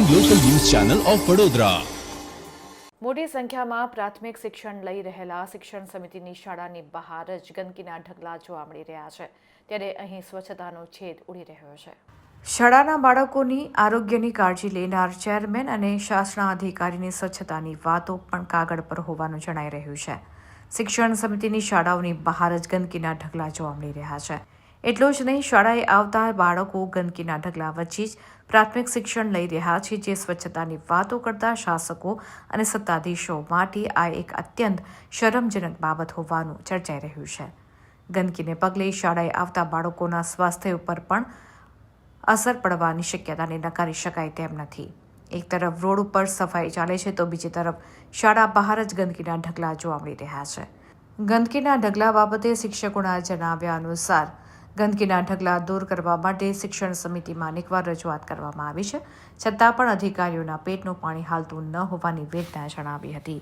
Channel of Vadodara મોટી સંખ્યામાં પ્રાથમિક શિક્ષણ લઈ રહેલા શિક્ષણ સમિતિની શાળાની બહાર જ ગંદકીના ઢગલા જોવા મળી રહ્યા છે. ત્યારે અહીં સ્વચ્છતાનો છેદ ઉડી રહ્યો છે. શાળાના બાળકોની આરોગ્યની કાળજી લેનાર ચેરમેન અને શાસના અધિકારીની સ્વચ્છતાની વાતો પણ કાગળ પર હોવાનું જણાઈ રહ્યું છે. શિક્ષણ સમિતિની શાળાઓની બહાર જ ગંદકીના ઢગલા જોવા મળી રહ્યા છે. એટલું જ નહીં, શાળાએ આવતા બાળકો ગંદકીના ઢગલા વચ્ચે જ પ્રાથમિક શિક્ષણ લઈ રહ્યા છે, જે સ્વચ્છતાની વાતો કરતા શાસકો અને સત્તાધીશો માટે આ એક અત્યંત શરમજનક બાબત હોવાનું ચર્ચાઈ રહ્યું છે. ગંદકીને પગલે શાળાએ આવતા બાળકોના સ્વાસ્થ્ય ઉપર પણ અસર પડવાની શક્યતાને નકારી શકાય તેમ નથી. એક તરફ રોડ ઉપર સફાઈ ચાલે છે, તો બીજી તરફ શાળા બહાર જ ગંદકીના ઢગલા જોવા મળી રહ્યા છે. ગંદકીના ઢગલા બાબતે શિક્ષકોના જણાવ્યા અનુસાર ગંદકીના ઢગલા દૂર કરવા માટે શિક્ષણ સમિતિમાં અનેકવાર રજૂઆત કરવામાં આવી છે. છતાં પણ અધિકારીઓના પેટનું પાણી હાલતું ન હોવાની વેદના જણાવી હતી.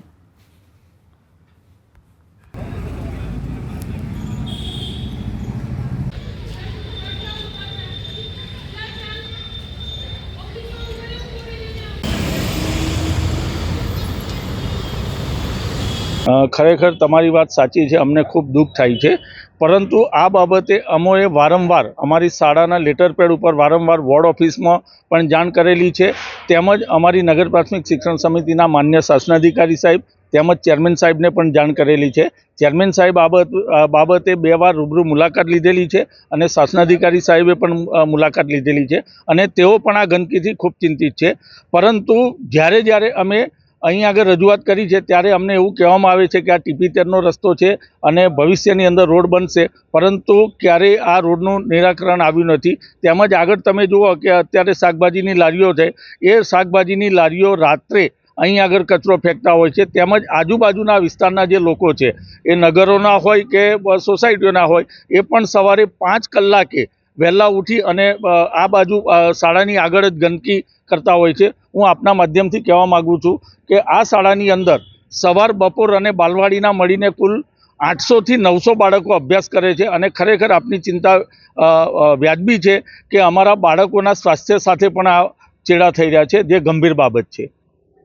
ખરેખર તમારી વાત સાચી છે, અમને ખૂબ દુઃખ થાય છે. પરંતુ આ બાબતે અમોએ વારંવાર અમારી શાળાના લેટર પેડ ઉપર વારંવાર વોર્ડ ઓફિસમાં પણ જાણ કરેલી છે. તેમજ અમારી નગર પ્રાથમિક શિક્ષણ સમિતિના માન્ય શાસનાધિકારી સાહેબ તેમજ ચેરમેન સાહેબને પણ જાણ કરેલી છે. ચેરમેન સાહેબ બાબત બાબતે બે વાર રૂબરૂ મુલાકાત લીધેલી છે અને શાસનાધિકારી સાહેબે પણ મુલાકાત લીધેલી છે અને તેઓ પણ આ ગંદકીથી ખૂબ ચિંતિત છે. પરંતુ જ્યારે જ્યારે અમે અહીં આગળ રજૂઆત કરી છે, ત્યારે અમને એવું કહેવામાં આવે છે કે આ ટીપીતેરનો રસ્તો છે અને ભવિષ્યની અંદર રોડ બનશે. પરંતુ ક્યારેય આ રોડનું નિરાકરણ આવ્યું નથી. તેમજ આગળ તમે જુઓ કે અત્યારે શાકભાજીની લારીઓ છે. એ શાકભાજીની લારીઓ રાત્રે અહીં આગળ કચરો ફેંકતા હોય છે. તેમજ આજુબાજુના વિસ્તારના જે લોકો છે, એ નગરોના હોય કે સોસાયટીઓના હોય, એ પણ સવારે પાંચ કલાકે વહેલા ઉઠી અને આ બાજુ શાળાની આગળ જ ગંદકી કરતા હોય છે. હું આપના માધ્યમથી કહેવા માગું છું કે આ શાળાની અંદર સવાર, બપોર અને બાલવાડીના મળીને કુલ આઠસોથી નવસો બાળકો અભ્યાસ કરે છે અને ખરેખર આપની ચિંતા વ્યાજબી છે કે અમારા બાળકોના સ્વાસ્થ્ય સાથે પણ આ ચેડા થઈ રહ્યા છે, જે ગંભીર બાબત છે.